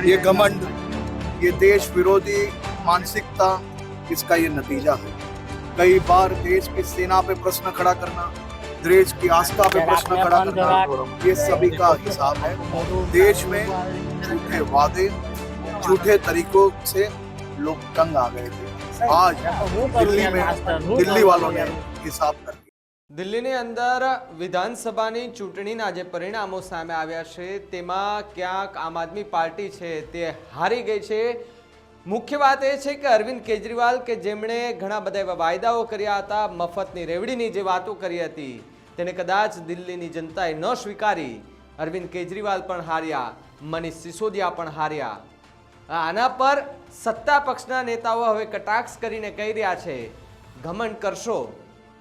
ये घमंड ये देश विरोधी मानसिकता इसका ये नतीजा है। कई बार देश की सेना पे प्रश्न खड़ा करना देश की आस्था पे प्रश्न खड़ा करना ये सभी का हिसाब है। देश में झूठे वादे झूठे तरीकों से लोग तंग आ गए थे। आज दिल्ली में दिल्ली वालों ने हिसाब कर દિલ્હીની અંદર વિધાનસભાની ચૂંટણીના જે પરિણામો સામે આવ્યા છે, તેમાં ક્યાંક આમ આદમી પાર્ટી છે તે હારી ગઈ છે. મુખ્ય વાત એ છે કે અરવિંદ કેજરીવાલ કે જેમણે ઘણા બધા એવા વાયદાઓ કર્યા હતા, મફતની રેવડીની જે વાતો કરી હતી, તેને કદાચ દિલ્હીની જનતાએ ન સ્વીકારી. અરવિંદ કેજરીવાલ પણ હાર્યા, મનીષ સિસોદિયા પણ હાર્યા. આના પર સત્તા પક્ષના નેતાઓ હવે કટાક્ષ કરીને કહી રહ્યા છે, ઘમંડ કરશો.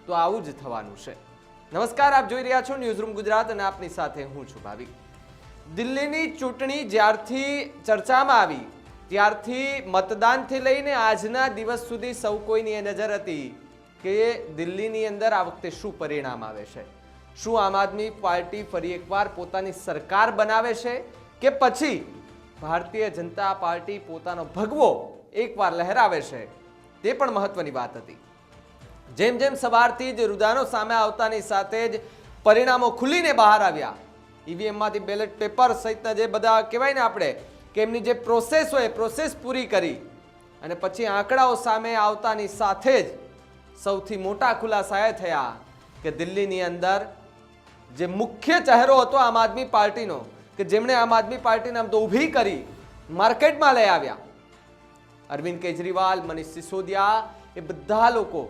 તો આવું જ થવાનું છે. નમસ્કાર, આપ જોઈ રહ્યા છો ન્યૂઝરૂમ ગુજરાત અને આપની સાથે હું છું ભાવિક. દિલ્હીની ચૂંટણી જ્યારથી ચર્ચામાં આવી, ત્યારથી મતદાનથી લઈને આજના દિવસ સુધી સૌ કોઈની નજર હતી કે દિલ્હીની અંદર આ વખતે શું પરિણામ આવે છે? શું આમ આદમી પાર્ટી ફરી એકવાર પોતાની સરકાર બનાવે છે કે પછી ભારતીય જનતા પાર્ટી પોતાનો ભગવો એકવાર લહેરાવે છે? તે પણ મહત્વની વાત હતી. જેમ જેમ સવારથી જ રુદાનો સામે આવતાની સાથે જ પરિણામો ખુલીને બહાર આવ્યા. ઈવીએમમાંથી બેલેટ પેપર સહિતના જે બધા કહેવાય ને આપણે, કે એમની જે પ્રોસેસ હોય પ્રોસેસ પૂરી કરી અને પછી આંકડાઓ સામે આવતાની સાથે જ સૌથી મોટા ખુલાસા એ થયા કે દિલ્હીની અંદર જે મુખ્ય ચહેરો હતો આમ આદમી પાર્ટીનો, કે જેમણે આમ આદમી પાર્ટીને આમ તો ઊભી કરી માર્કેટમાં લઈ આવ્યા. અરવિંદ કેજરીવાલ, મનીષ સિસોદિયા, એ બધા લોકો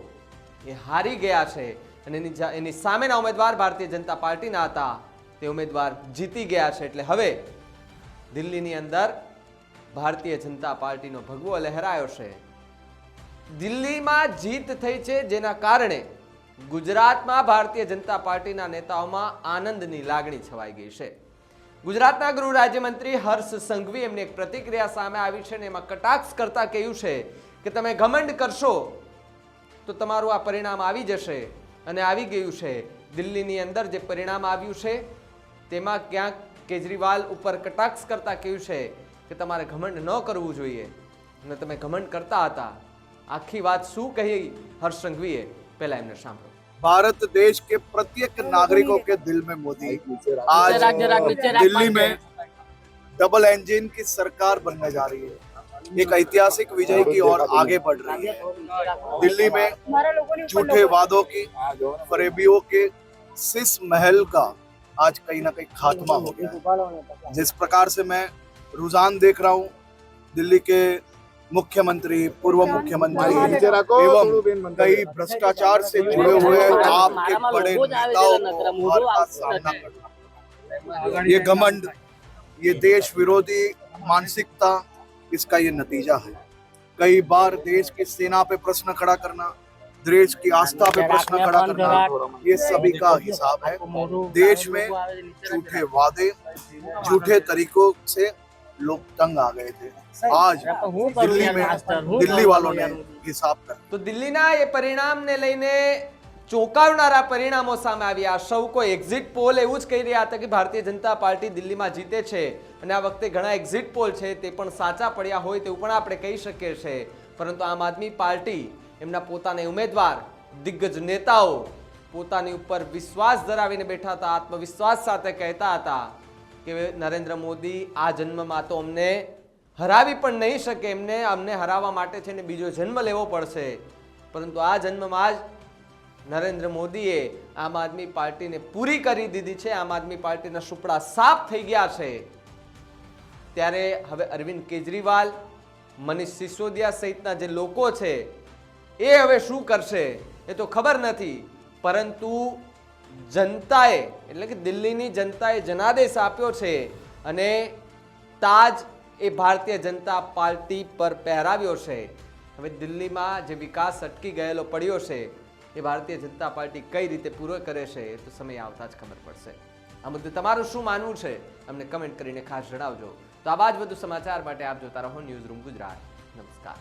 એ હારી ગયા છે. અને એની એની સામેના ઉમેદવાર ભારતીય જનતા પાર્ટીના હતા. તે ઉમેદવાર જીતી ગયા છે એટલે હવે દિલ્હીની અંદર ભારતીય જનતા પાર્ટીનો ભગવો લહેરાયો છે. દિલ્હીમાં જીત થઈ છે જેના કારણે ગુજરાતમાં ભારતીય જનતા પાર્ટીના નેતાઓમાં આનંદની લાગણી છવાઈ ગઈ છે. ગુજરાતના ગૃહ રાજ્યમંત્રી હર્ષ સંઘવી એમની એક પ્રતિક્રિયા સામે આવી છે અને એમાં કટાક્ષ કરતા કહ્યું છે કે તમે ઘમંડ કરશો તો તમારું આ પરિણામ આવી જશે અને આવી ગયું છે દિલ્હીની અંદર જે પરિણામ આવ્યું છે તેમાં ક્યાંક કેજરીવાલ ઉપર કટાક્ષ કરતા કહ્યું છે કે તમારે ઘમંડ ન કરવું જોઈએ અને તમે ઘમંડ કરતા હતા આખી વાત શું કહી હર્ષ સંઘવીએ પહેલા એમને સાંભળો भारत देश के प्रत्येक नागरिकों के दिल में मोदी आज राख, राख, नीचे राख, दिल्ली बांध में डबल इंजन की सरकार बनने जा रही है एक ऐतिहासिक विजय की ओर आगे बढ़ रही है। दिल्ली में झूठे वादों की, फरेबियों के शीश महल का आज कहीं ना कहीं खात्मा हो गया जिस प्रकार से मैं रुझान देख रहा हूँ, दिल्ली के मुख्यमंत्री, पूर्व मुख्यमंत्री एवं कई भ्रष्टाचार से जुड़े हुए आपके बड़े नेताओं को का सामना करना ये घमंड, ये देश विरोधी मानसिकता इसका ये नतीजा है कई बार देश की सेना पे प्रश्न खड़ा करना देश की आस्था पे प्रश्न खड़ा करना ये सभी का हिसाब है देश में झूठे वादे झूठे तरीकों से लोग तंग आ गए थे आज दिल्ली में दिल्ली वालों ने हिसाब कर लिया। તો દિલ્હીના એ પરિણામને લઈને ચોંકાવનારા પરિણામો સામે આવ્યા સૌ કોઈ એક્ઝિટ પોલ એવું જ કહી રહ્યા હતા કે ભારતીય જનતા પાર્ટી દિલ્હીમાં જીતે છે. અને આ વખતે ઘણા એક્ઝિટ પોલ છે, તે પણ સાચા પડ્યા હોય તેવું પણ આપણે કહી શકીએ છીએ. પરંતુ આમ આદમી પાર્ટી, એમના પોતાના ઉમેદવાર, દિગ્ગજ નેતાઓ પોતાની ઉપર વિશ્વાસ ધરાવીને બેઠા હતા, આત્મવિશ્વાસ સાથે કહેતા હતા કે નરેન્દ્ર મોદી આ જન્મમાં તો અમને હરાવી પણ નહીં શકે, એમને અમને હરાવવા માટે છે ને બીજો જન્મ લેવો પડશે. પરંતુ આ જન્મમાં જ નરેન્દ્ર મોદીએ આમ આદમી પાર્ટીને પૂરી કરી દીધી છે. આમ આદમી પાર્ટીના સુપડા સાફ થઈ ગયા છે. ત્યારે હવે અરવિંદ કેજરીવાલ, મનીષ સિસોદિયા સહિતના જે લોકો છે, એ હવે શું કરશે એ તો ખબર નથી. પરંતુ જનતાએ, એટલે કે દિલ્હીની જનતાએ જનાદેશ આપ્યો છે અને તાજ એ ભારતીય જનતા પાર્ટી પર પહેરાવ્યો છે. હવે દિલ્હીમાં જે વિકાસ અટકી ગયેલો પડ્યો છે એ ભારતીય જનતા પાર્ટી કઈ રીતે પૂરો કરે છે એ તો સમય આવતા જ ખબર પડશે. આ મુદ્દે તમારું શું માનવું છે અમને કમેન્ટ કરીને ખાસ જણાવજો. તો આવા જ વધુ સમાચાર માટે આપ જોતા રહો ન્યૂઝ રૂમ ગુજરાત. નમસ્કાર.